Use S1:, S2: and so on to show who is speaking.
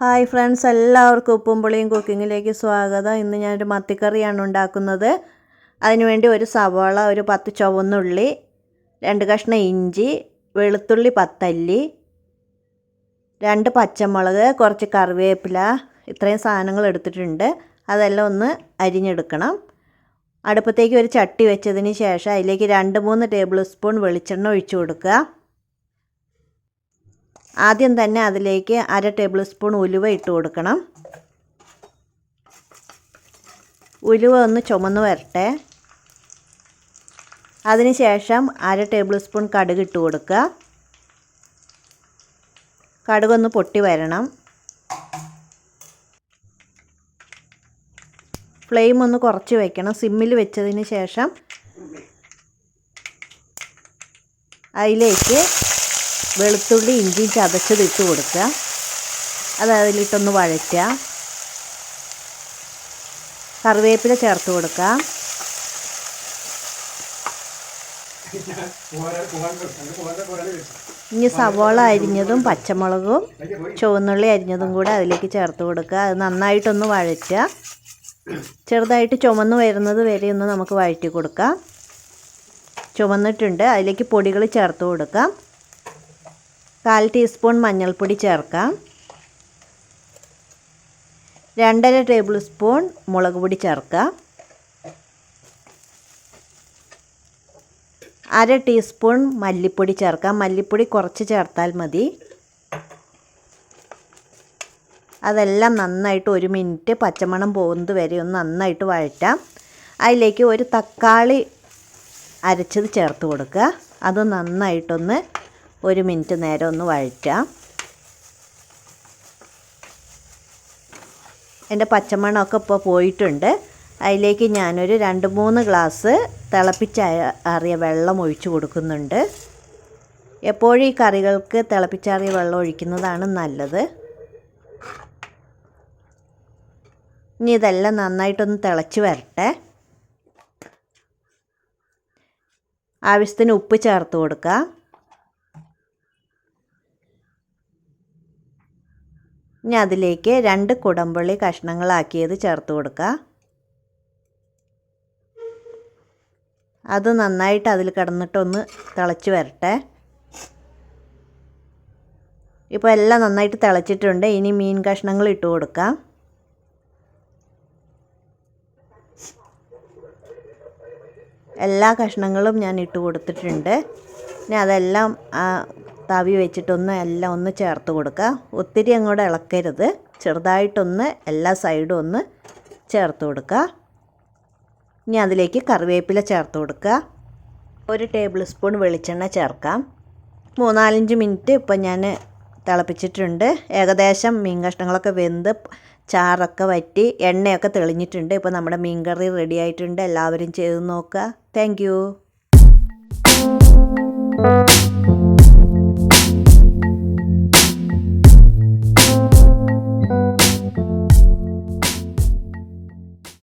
S1: Hi friends എല്ലാവർക്കും ഉപ്പും പുളിയും കുക്കിങ്ങിലേക്ക് സ്വാഗതം. ഇന്ന് ഞാനൊരു മത്തിക്കറിയാണ് ഉണ്ടാക്കുന്നത്. അതിനുവേണ്ടി ഒരു സവാള ഒരു പത്ത് ചുവന്നുള്ളി രണ്ട് കഷ്ണം ഇഞ്ചി വെളുത്തുള്ളി പത്തല്ലി രണ്ട് പച്ചമുളക് കുറച്ച് കറിവേപ്പില ഇത്രയും സാധനങ്ങൾ എടുത്തിട്ടുണ്ട്. അതെല്ലാം ഒന്ന് അരിഞ്ഞെടുക്കണം. അടുപ്പത്തേക്ക് ഒരു ചട്ടി വെച്ചതിന് ശേഷം അതിലേക്ക് രണ്ട് മൂന്ന് ടേബിൾ സ്പൂൺ വെളിച്ചെണ്ണ ഒഴിച്ചു കൊടുക്കുക. ആദ്യം തന്നെ അതിലേക്ക് അര ടേബിൾ സ്പൂൺ ഉലുവ ഇട്ട് കൊടുക്കണം. ഉലുവ ഒന്ന് ചുമന്ന് വരട്ടെ. അതിനുശേഷം അര ടേബിൾ സ്പൂൺ കടുക് ഇട്ട് കൊടുക്കുക. കടുകൊന്ന് പൊട്ടി വരണം. ഫ്ലെയിം ഒന്ന് കുറച്ച് വയ്ക്കണം സിമ്മിൽ വെച്ചതിന് ശേഷം അതിലേക്ക് വെളുത്തുള്ളി ഇഞ്ചി ചതച്ചത് ഇട്ട് കൊടുക്കുക. അത് അതിലിട്ടൊന്ന് വഴറ്റുക. കറിവേപ്പില ചേർത്ത് കൊടുക്കുക. ഇനി സവോള അരിഞ്ഞതും പച്ചമുളകും ചുവന്നുള്ളി അരിഞ്ഞതും കൂടെ അതിലേക്ക് ചേർത്ത് കൊടുക്കുക. അത് നന്നായിട്ടൊന്ന് വഴറ്റുക. ചെറുതായിട്ട് ചുമന്ന് വരുന്നത് വരെ ഒന്ന് നമുക്ക് വഴറ്റി കൊടുക്കാം. ചുമന്നിട്ടുണ്ട്. അതിലേക്ക് പൊടികൾ ചേർത്ത് കൊടുക്കാം. കാൽ ടീസ്പൂൺ മഞ്ഞൾപ്പൊടി ചേർക്കാം. രണ്ടര ടേബിൾ സ്പൂൺ മുളക് പൊടി ചേർക്കാം. അര ടീസ്പൂൺ മല്ലിപ്പൊടി ചേർക്കാം. മല്ലിപ്പൊടി കുറച്ച് ചേർത്താൽ മതി. അതെല്ലാം നന്നായിട്ട് ഒരു മിനിറ്റ് പച്ചമണം പോകുന്നത് വരെ ഒന്ന് നന്നായിട്ട് വഴറ്റാം. അതിലേക്ക് ഒരു തക്കാളി അരച്ചത് ചേർത്ത് കൊടുക്കുക. അത് നന്നായിട്ടൊന്ന് ഒരു മിനിറ്റ് നേരം ഒന്ന് വഴറ്റാം എന്റെ പച്ചമണമൊക്കെ ഇപ്പോൾ പോയിട്ടുണ്ട്. അതിലേക്ക് ഞാനൊരു രണ്ട് മൂന്ന് ഗ്ലാസ് തിളപ്പിച്ച അറിയ വെള്ളം ഒഴിച്ചു കൊടുക്കുന്നുണ്ട്. എപ്പോഴും ഈ കറികൾക്ക് തിളപ്പിച്ചാറിയ വെള്ളം ഒഴിക്കുന്നതാണ് നല്ലത്. ഇനി ഇതെല്ലാം നന്നായിട്ടൊന്ന് തിളച്ച് വരട്ടെ. ആവശ്യത്തിന് ഉപ്പ് ചേർത്ത് കൊടുക്കുക. ഇനി അതിലേക്ക് രണ്ട് കുടമ്പുള്ളി കഷ്ണങ്ങളാക്കിയത് ചേർത്ത് കൊടുക്കുക. അത് നന്നായിട്ട് അതിൽ കിടന്നിട്ടൊന്ന് തിളച്ച് വരട്ടെ. ഇപ്പോൾ എല്ലാം നന്നായിട്ട് തിളച്ചിട്ടുണ്ട്. ഇനി മീൻ കഷ്ണങ്ങൾ ഇട്ട് കൊടുക്കാം. എല്ലാ കഷ്ണങ്ങളും ഞാൻ ഇട്ട് കൊടുത്തിട്ടുണ്ട്. ഇനി അതെല്ലാം തവി വെച്ചിട്ടൊന്ന് എല്ലാം ഒന്ന് ചേർത്ത് കൊടുക്കുക. ഒത്തിരി അങ്ങോട്ട് ഇളക്കരുത്. ചെറുതായിട്ടൊന്ന് എല്ലാ സൈഡും ഒന്ന് ചേർത്ത് കൊടുക്കുക. ഇനി അതിലേക്ക് കറിവേപ്പില ചേർത്ത് കൊടുക്കുക. ഒരു ടേബിൾ സ്പൂൺ വെളിച്ചെണ്ണ ചേർക്കാം. മൂന്നാലഞ്ച് മിനിറ്റ് ഇപ്പം ഞാൻ തിളപ്പിച്ചിട്ടുണ്ട്. ഏകദേശം മീൻ കഷ്ണങ്ങളൊക്കെ വെന്ത് ചാറൊക്കെ വറ്റി എണ്ണയൊക്കെ തെളിഞ്ഞിട്ടുണ്ട്. ഇപ്പോൾ നമ്മുടെ മീൻ കറി റെഡി ആയിട്ടുണ്ട്. എല്ലാവരും ചെയ്ത് നോക്കുക. താങ്ക്